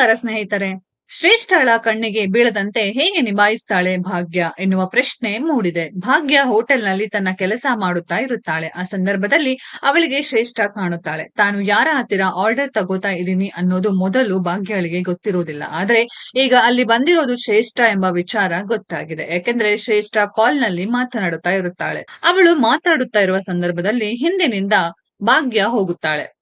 ನಮಸ್ಕಾರ ಸ್ನೇಹಿತರೆ. ಶ್ರೇಷ್ಠಳ ಕಣ್ಣಿಗೆ ಬೀಳದಂತೆ ಹೇಗೆ ನಿಭಾಯಿಸ್ತಾಳೆ ಭಾಗ್ಯ ಎನ್ನುವ ಪ್ರಶ್ನೆ ಮೂಡಿದೆ. ಭಾಗ್ಯ ಹೋಟೆಲ್ನಲ್ಲಿ ತನ್ನ ಕೆಲಸ ಮಾಡುತ್ತಾ ಇರುತ್ತಾಳೆ. ಆ ಸಂದರ್ಭದಲ್ಲಿ ಅವಳಿಗೆ ಶ್ರೇಷ್ಠ ಕಾಣುತ್ತಾಳೆ. ತಾನು ಯಾರ ಹತ್ತಿರ ಆರ್ಡರ್ ತಗೋತಾ ಇದ್ದೀನಿ ಅನ್ನೋದು ಮೊದಲು ಭಾಗ್ಯಳಿಗೆ ಗೊತ್ತಿರುವುದಿಲ್ಲ. ಆದ್ರೆ ಈಗ ಅಲ್ಲಿ ಬಂದಿರೋದು ಶ್ರೇಷ್ಠ ಎಂಬ ವಿಚಾರ ಗೊತ್ತಾಗಿದೆ. ಯಾಕೆಂದ್ರೆ ಶ್ರೇಷ್ಠ ಕಾಲ್ನಲ್ಲಿ ಮಾತನಾಡುತ್ತಾ ಇರುತ್ತಾಳೆ. ಅವಳು ಮಾತಾಡುತ್ತಾ ಇರುವ ಸಂದರ್ಭದಲ್ಲಿ ಹಿಂದಿನಿಂದ ಭಾಗ್ಯ ಹೋಗುತ್ತಾಳೆ.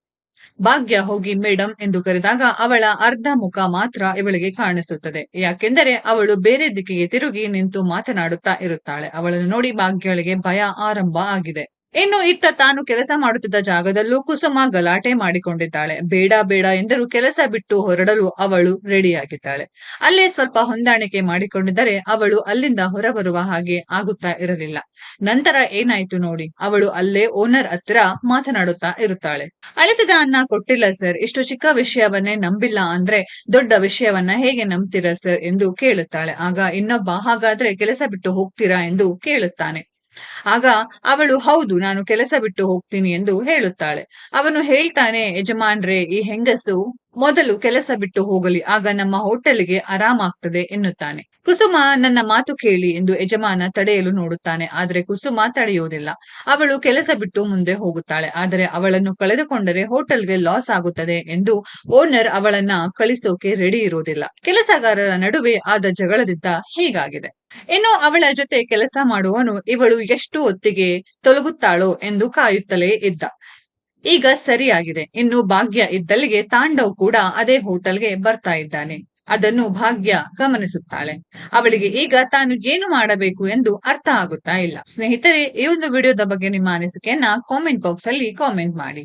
ಭಾಗ್ಯ ಹೋಗಿ ಮೇಡಮ್ ಎಂದು ಕರೆದಾಗ ಅವಳ ಅರ್ಧ ಮುಖ ಮಾತ್ರ ಇವಳಿಗೆ ಕಾಣಿಸುತ್ತದೆ. ಯಾಕೆಂದರೆ ಅವಳು ಬೇರೆ ದಿಕ್ಕಿಗೆ ತಿರುಗಿ ನಿಂತು ಮಾತನಾಡುತ್ತಾ ಇರುತ್ತಾಳೆ. ಅವಳನ್ನು ನೋಡಿ ಭಾಗ್ಯಳಿಗೆ ಭಯ ಆರಂಭ ಆಗಿದೆ. ಇನ್ನು ಇತ್ತ ತಾನು ಕೆಲಸ ಮಾಡುತ್ತಿದ್ದ ಜಾಗದಲ್ಲೂ ಕುಸುಮ ಗಲಾಟೆ ಮಾಡಿಕೊಂಡಿದ್ದಾಳೆ. ಬೇಡ ಬೇಡ ಎಂದರೂ ಕೆಲಸ ಬಿಟ್ಟು ಹೊರಡಲು ಅವಳು ರೆಡಿಯಾಗಿದ್ದಾಳೆ. ಅಲ್ಲೇ ಸ್ವಲ್ಪ ಹೊಂದಾಣಿಕೆ ಮಾಡಿಕೊಂಡಿದ್ದರೆ ಅವಳು ಅಲ್ಲಿಂದ ಹೊರಬರುವ ಹಾಗೆ ಆಗುತ್ತಾ ಇರಲಿಲ್ಲ. ನಂತರ ಏನಾಯ್ತು ನೋಡಿ, ಅವಳು ಅಲ್ಲೇ ಓನರ್ ಹತ್ರ ಮಾತನಾಡುತ್ತಾ ಇರುತ್ತಾಳೆ. ಅಳಿಸಿದ ಅನ್ನ ಕೊಟ್ಟಿಲ್ಲ ಸರ್. ಇಷ್ಟು ಚಿಕ್ಕ ವಿಷಯವನ್ನೇ ನಂಬಿಲ್ಲ ಅಂದ್ರೆ ದೊಡ್ಡ ವಿಷಯವನ್ನ ಹೇಗೆ ನಂಬ್ತೀರಾ ಸರ್? ಎಂದು ಕೇಳುತ್ತಾಳೆ. ಆಗ ಇನ್ನೊಬ್ಬ, ಹಾಗಾದ್ರೆ ಕೆಲಸ ಬಿಟ್ಟು ಹೋಗ್ತೀರಾ? ಎಂದು ಕೇಳುತ್ತಾನೆ. ಆಗ ಅವಳು, ಹೌದು, ನಾನು ಕೆಲಸ ಬಿಟ್ಟು ಹೋಗ್ತೀನಿ ಎಂದು ಹೇಳುತ್ತಾಳೆ. ಅವನು ಹೇಳ್ತಾನೆ, ಯಜಮಾನ್ರೆ, ಈ ಹೆಂಗಸು ಮೊದಲು ಕೆಲಸ ಬಿಟ್ಟು ಹೋಗಲಿ, ಆಗ ನಮ್ಮ ಹೋಟೆಲ್ಗೆ ಆರಾಮಾಗ್ತದೆ ಎನ್ನುತ್ತಾನೆ. ಕುಸುಮ ನನ್ನ ಮಾತು ಕೇಳಿ ಎಂದು ಯಜಮಾನ ತಡೆಯಲು ನೋಡುತ್ತಾನೆ, ಆದರೆ ಕುಸುಮ ತಡೆಯುವುದಿಲ್ಲ. ಅವಳು ಕೆಲಸ ಬಿಟ್ಟು ಮುಂದೆ ಹೋಗುತ್ತಾಳೆ, ಆದರೆ ಅವಳನ್ನು ಕಳೆದುಕೊಂಡರೆ ಹೋಟೆಲ್ಗೆ ಲಾಸ್ ಆಗುತ್ತದೆ ಎಂದು ಓನರ್ ಅವಳನ್ನ ಕಳಿಸೋಕೆ ರೆಡಿ ಇರುವುದಿಲ್ಲ. ಕೆಲಸಗಾರರ ನಡುವೆ ಆದ ಜಗಳದಿಂದ ಹೀಗಾಗಿದೆ. ಇನ್ನು ಅವಳ ಜೊತೆ ಕೆಲಸ ಮಾಡುವನು ಇವಳು ಎಷ್ಟು ಹೊತ್ತಿಗೆ ತೊಲಗುತ್ತಾಳೋ ಎಂದು ಕಾಯುತ್ತಲೇ ಇದ್ದ. ಈಗ ಸರಿಯಾಗಿದೆ. ಇನ್ನು ಭಾಗ್ಯ ಇದ್ದಲ್ಲಿಗೆ ತಾಂಡವ್ ಕೂಡ ಅದೇ ಹೋಟೆಲ್ಗೆ ಬರ್ತಾ ಇದ್ದಾನೆ. ಅದನ್ನು ಭಾಗ್ಯ ಗಮನಿಸುತ್ತಾಳೆ. ಅವಳಿಗೆ ಈಗ ತಾನು ಏನು ಮಾಡಬೇಕು ಎಂದು ಅರ್ಥ ಆಗುತ್ತಾ ಇಲ್ಲ. ಸ್ನೇಹಿತರೆ, ಈ ಒಂದು ವಿಡಿಯೋದ ಬಗ್ಗೆ ನಿಮ್ಮ ಅನಿಸಿಕೆಯನ್ನ ಕಾಮೆಂಟ್ ಬಾಕ್ಸ್ ಅಲ್ಲಿ ಕಾಮೆಂಟ್ ಮಾಡಿ.